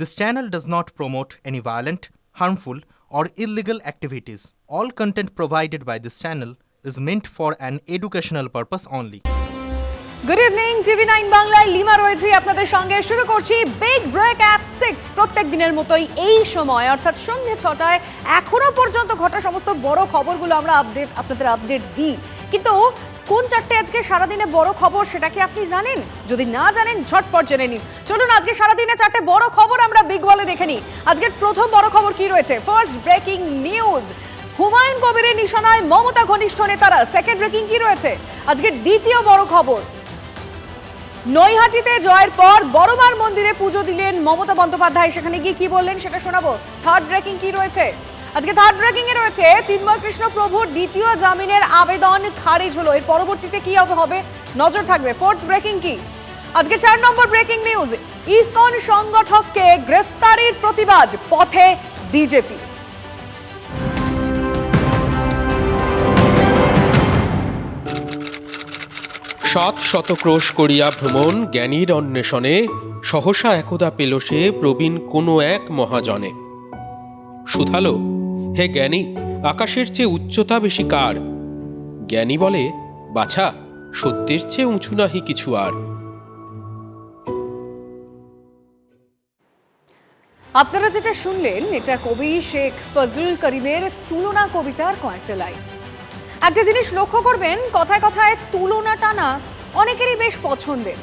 This channel does not promote any violent, harmful, or illegal activities. All content provided by this channel is meant for an educational purpose only. Good evening TV nine বাংলায় লিমা রয়েছে আপনাদের সঙ্গে শুরু করছি big break at six প্রত্যেক দিনের মতোই এই সময় অর্থাৎ সন্ধ্যে ছটায় এখনও পর্যন্ত ঘটা সমস্ত বড় খবরগুলো আমরা আপডেট আপনাদের আপডেট দিই কিন্তু কোন চারটে আজকে সারাদিনে বড় খবর সেটা কি আপনি জানেন? যদি না জানেন, ঝটপট জেনে নিন। চলুন, আজকে সারাদিনে চারটে বড় খবর আমরা বিগ বলে দেখে নিই। আজকের প্রথম বড় খবর কি রয়েছে? ফার্স্ট ব্রেকিং নিউজ হুমায়ুন কবিরের নিশানায় মমতা ঘনিষ্ঠ নেতারা। সেকেন্ড ব্রেকিং কি রয়েছে? আজকের দ্বিতীয় বড় খবর। নৈহাটিতে জয়ের পর বড়মার মন্দিরে পুজো দিলেন মমতা বন্দ্যোপাধ্যায়। সেখানে গিয়ে কি বললেন সেটা শোনাবো। থার্ড ব্রেকিং কি রয়েছে? আজকে থার্ড ব্রেকিং এ রয়েছে চিন্ময় কৃষ্ণ প্রভুর দ্বিতীয় জামিনের আবেদন খারিজ হলো। এর পরবর্তীতে কি হবে? নজর থাকবে। ফোর্থ ব্রেকিং কি? আজকে চার নম্বর ব্রেকিং নিউজ ইসকন সংগঠককে গ্রেফতারির প্রতিবাদ পথে বিজেপি। সাত শতক্রোশ করিয়া ভ্রমণ, জ্ঞানীর অন্বেষণে সহসা একদা পেল সে প্রবীণ কোনো এক মহাজনে। সুধালো হে জ্ঞানী, আকাশের চেয়ে উচ্চতা বেশি কার? জ্ঞানী বলে, বাছা, সত্যের চেয়ে উঁচু নাহি কিছু আর। আপনারা যেটা শুনলেন, এটা কবি শেখ ফজল করিমের তুলনা কবিতার কয়েকটা লাইন একটা জিনিস লক্ষ্য করবেন, কথায় কথায় তুলনাটা টানা অনেকেরই বেশ পছন্দের।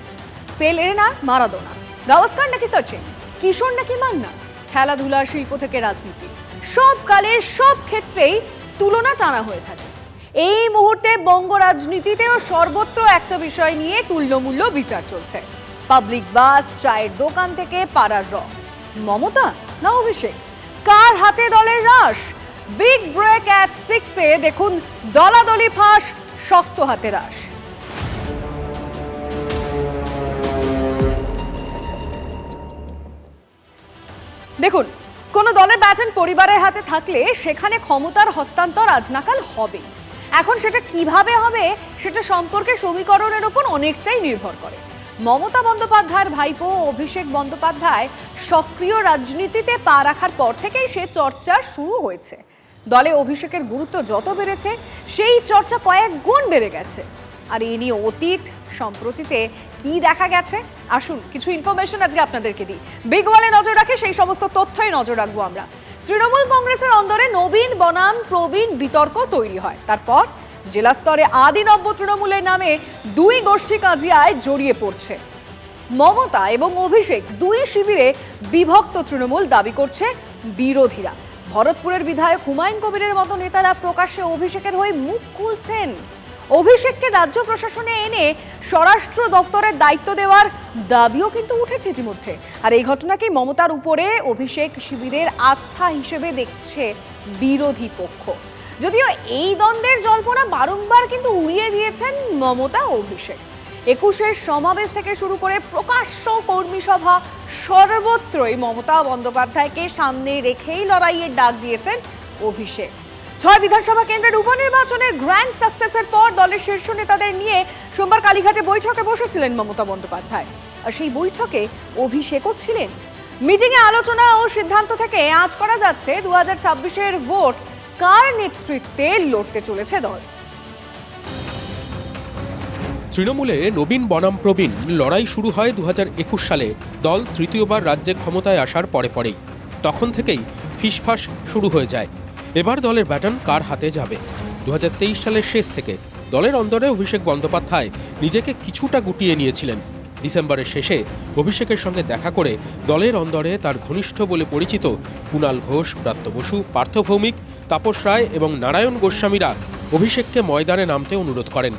পেলে না, মারাদোনা। গাওয়াস্কার নাকি সচিন? কিশোর নাকি মান্না? খেলাধুলা শিল্প থেকে রাজনীতি। সব কালে সব ক্ষেত্রেই তুলনা টানা হয়ে থাকে। এই মুহূর্তে বঙ্গ রাজনীতিতেও সর্বত্র একটা বিষয় নিয়ে তুল্যমূল্য বিচার চলছে। পাবলিক বাস, চায়ের দোকান থেকে পাড়ার রং। মমতা না অভিষেক? কার হাতে দলের রাস বিগ ব্রেক অ্যাট সিক্সে দেখুন দলাদলি ফাঁস, শক্ত হাতে রাস দেখুন কোনো দলের ব্যাটন পরিবারের হাতে থাকলে সেখানে ক্ষমতার হস্তান্তর আজনাকাল হবে। এখন সেটা কীভাবে হবে সেটা সম্পর্কে সমীকরণের উপর অনেকটাই নির্ভর করে। মমতা বন্দ্যোপাধ্যায়ের ভাইপো অভিষেক বন্দ্যোপাধ্যায় সক্রিয় রাজনীতিতে পা রাখার পর থেকেই সে চর্চা শুরু হয়েছে। দলে অভিষেকের গুরুত্ব যত বেড়েছে, সেই চর্চা কয়েক গুণ বেড়ে গেছে। আর এই নিয়ে অতীত সম্প্রতিতে কি দেখা গেছে? আসুন, কিছু ইনফরমেশন আজকে আপনাদেরকে দিই। বিগ ওয়ালে নজর রাখে, সেই সমস্ত তথ্যই নজর রাখব আমরা। তৃণমূল কংগ্রেসের অন্দরে নবীন, বনাম, প্রবীণ বিতর্ক তৈরি হয়। তারপর জেলা স্তরে আদি নব্য তৃণমূলের নামে দুই গোষ্ঠী কাজিয়ায় জড়িয়ে পড়ছে। মমতা এবং অভিষেক দুই শিবিরে বিভক্ত তৃণমূল দাবি করছে বিরোধীরা। ভরতপুরের বিধায়ক হুমায়ুন কবিরের মতো নেতারা প্রকাশ্যে অভিষেকের হয়ে মুখ খুলছেন। অভিষেককে রাজ্য প্রশাসনে এনে স্বরাষ্ট্র দফতরের দায়িত্ব দেওয়ার দাবিও কিন্তু উঠেছে ইতিমধ্যে। আর এই ঘটনাকে মমতার উপরে অভিষেক শিবিরের আস্থা হিসেবে দেখছে বিরোধী পক্ষ। যদিও এই দ্বন্দ্বের জল্পনা বারংবার কিন্তু উড়িয়ে দিয়েছেন মমতা অভিষেক। একুশের সমাবেশ থেকে শুরু করে প্রকাশ্য কর্মী সভা, সর্বত্রই মমতা বন্দ্যোপাধ্যায়কে সামনে রেখেই লড়াইয়ের ডাক দিয়েছেন অভিষেক। ছয় বিধানসভা কেন্দ্রের উপনির্বাচনের গ্র্যান্ড সাকসেসের পর দলের শীর্ষ নেতাদের নিয়ে সোমবার কালীঘাটে বৈঠকে বসেছিলেন মমতা বন্দ্যোপাধ্যায়। আর সেই বৈঠকে অভিষেকও ছিলেন। মিটিংয়ে আলোচনা ও সিদ্ধান্ত থেকে আজ করা যাচ্ছে দু হাজার ছাব্বিশের ভোট কার নেতৃত্বে লড়তে চলেছে দল। তৃণমূলে নবীন বনাম প্রবীণ লড়াই শুরু হয় দু হাজার একুশ সালে। দল তৃতীয়বার রাজ্যে ক্ষমতায় আসার পরে পরেই। তখন থেকেই ফিসফাস শুরু হয়ে যায়। এবার দলের ব্যাটন কার হাতে যাবে? দু হাজার তেইশ সালের শেষ থেকে দলের অন্দরে অভিষেক বন্দ্যোপাধ্যায় নিজেকে কিছুটা গুটিয়ে নিয়েছিলেন। ডিসেম্বরের শেষে অভিষেকের সঙ্গে দেখা করে দলের অন্দরে তার ঘনিষ্ঠ বলে পরিচিত কুণাল ঘোষ, ব্রাত্য বসু, পার্থ ভৌমিক, তাপস রায় এবং নারায়ণ গোস্বামীরা অভিষেককে ময়দানে নামতে অনুরোধ করেন।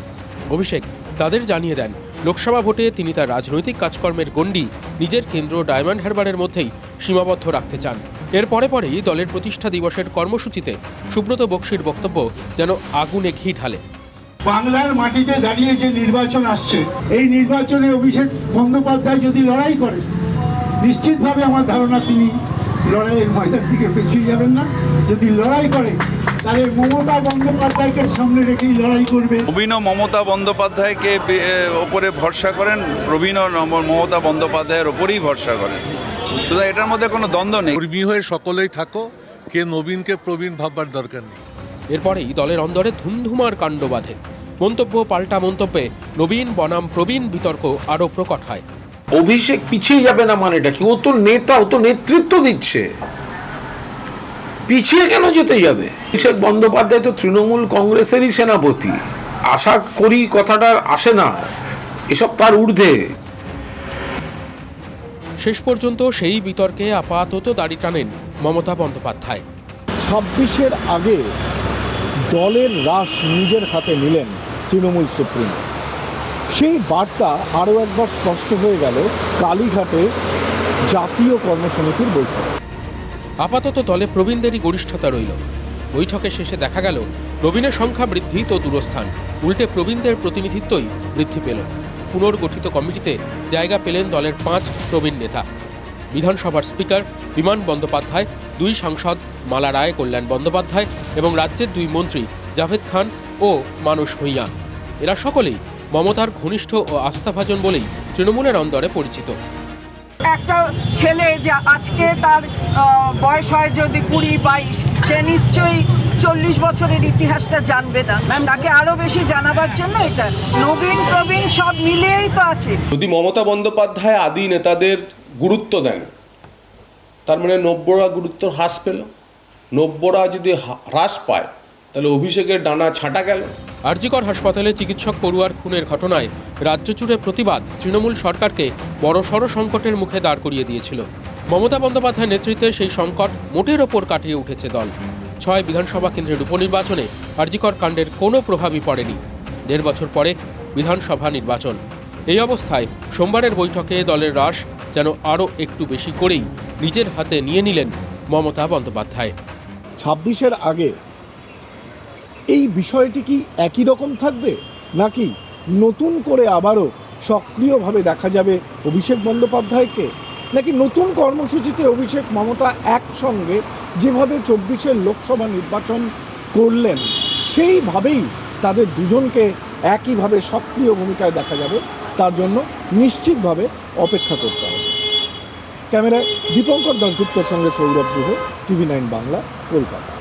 অভিষেক তাদের জানিয়ে দেন, লোকসভা ভোটে তিনি তার রাজনৈতিক কাজকর্মের গণ্ডি নিজের কেন্দ্র ডায়মন্ড হারবারের মধ্যেই সীমাবদ্ধ রাখতে চান। এর পরে পরেই দলের প্রতিষ্ঠা দিবসের কর্মসূচিতে সুব্রত বক্সির বক্তব্য যেন আগুনে ঘি ঢালে। বাংলার মাটিতে দাঁড়িয়ে যে নির্বাচন আসছে এই নির্বাচনে অভিষেক বন্দ্যোপাধ্যায় যদি লড়াই করে নিশ্চিতভাবে আমার ধারণা তিনি লড়াইয়ের ময়দান থেকে পিছিয়ে যাবেন না। যদি লড়াই করে তাহলে মমতা বন্দ্যোপাধ্যায়কে সামনে রেখেই লড়াই করবে। প্রবীণ মমতা বন্দ্যোপাধ্যায়কে ওপরে ভরসা করেন প্রবীণ মমতা বন্দ্যোপাধ্যায়ের ওপরেই ভরসা করেন। সুতরাং এটার মধ্যে কোনো দ্বন্দ্ব নেই। কর্মী হয়ে সকলেই থাকো কে নবীনকে প্রবীণ ভাববার দরকার নেই। এরপরেই দলের অন্দরে ধুমধুমার কাণ্ড বাঁধে। মন্তব্য পাল্টা মন্তব্যে নবীন বনাম প্রবীণ বিতর্ক আরও প্রকট হয়। অভিষেক পিছিয়ে যাবে না মানে এটা কি? ও তো নেতা ও তো নেতৃত্ব দিচ্ছে। পিছিয়ে কেন যেতে যাবে? অভিষেক বন্দ্যোপাধ্যায় তো তৃণমূল কংগ্রেসেরই সেনাপতি। আশা করি কথাটা আসে না। এসব তার ঊর্ধ্বে। শেষ পর্যন্ত সেই বিতর্কে আপাতত দাড়ি টানেন মমতা বন্দ্যোপাধ্যায়। ছাব্বিশের আগে দলের রাস নিজের হাতে নিলেন তৃণমূল সুপ্রিম। সেই বার্তা আরও একবার স্পষ্ট হয়ে গেল কালীঘাটে জাতীয় কর্মসমিতির বৈঠক। আপাতত দলে প্রবীণদেরই গরিষ্ঠতা রইল। বৈঠকের শেষে দেখা গেল নবীনের সংখ্যা বৃদ্ধি তো দূরস্থান। উল্টে প্রবীণদের প্রতিনিধিত্বই বৃদ্ধি পেল। পুনর্গঠিত কমিটিতে জায়গা পেলেন দলের পাঁচ প্রবীণ নেতা। বিধানসভার স্পিকার বিমান বন্দ্যোপাধ্যায়, দুই সাংসদ মালা রায়, কল্যাণ বন্দ্যোপাধ্যায় এবং রাজ্যের দুই মন্ত্রী জাভেদ খান ও মানুষ ভূঁইয়া। এরা সকলেই মমতার ঘনিষ্ঠ ও আস্থাভাজন বলেই তৃণমূলের অন্দরে পরিচিত। একটা ছেলে যে আজকে তার বয়স হয় যদি কুড়ি বাইশ, সে নিশ্চয়ই চল্লিশ বছরের ইতিহাসটা জানবে না। তাকে আরও বেশি জানাবার জন্য এটা। নবীন প্রবীণ সব মিলিয়েই তো আছে। যদি মমতা বন্দ্যোপাধ্যায় আদি নেতাদের গুরুত্ব দেন তার মানে নব্যরা গুরুত্ব হ্রাস পেল। নব্যরা যদি হ্রাস পায় তাহলে অভিষেকের ডানা ছাঁটা গেল। আরজিকর হাসপাতালে চিকিৎসক পড়ুয়ার খুনের ঘটনায় রাজ্য জুড়ে প্রতিবাদ তৃণমূল সরকারকে বড়সড় সংকটের মুখে দাঁড় করিয়ে দিয়েছিল। মমতা বন্দ্যোপাধ্যায়ের নেতৃত্বে সেই সংকট মোটের ওপর কাটিয়ে উঠেছে দল। ছয় বিধানসভা কেন্দ্রের উপনির্বাচনে আরজিকর কাণ্ডের কোনো প্রভাবই পড়েনি। দেড় বছর পরে বিধানসভা নির্বাচন। এই অবস্থায় সোমবারের বৈঠকে দলের হ্রাস যেন আরও একটু বেশি করেই নিজের হাতে নিয়ে নিলেন মমতা বন্দ্যোপাধ্যায়। ছাব্বিশের আগে এই বিষয়টি কি একই রকম থাকবে, নাকি নতুন করে আবারও সক্রিয়ভাবে দেখা যাবে অভিষেক বন্দ্যোপাধ্যায়কে, নাকি নতুন কর্মসূচিতে অভিষেক মমতা একসঙ্গে যেভাবে চব্বিশের লোকসভা নির্বাচন করলেন, সেইভাবেই তাদের দুজনকে একইভাবে সক্রিয় ভূমিকায় দেখা যাবে। তার জন্য নিশ্চিতভাবে অপেক্ষা করতে হবে। ক্যামেরায় দীপঙ্কর দাশগুপ্তর সঙ্গে সৌরভ গুহ, টিভি নাইন বাংলা, কলকাতা।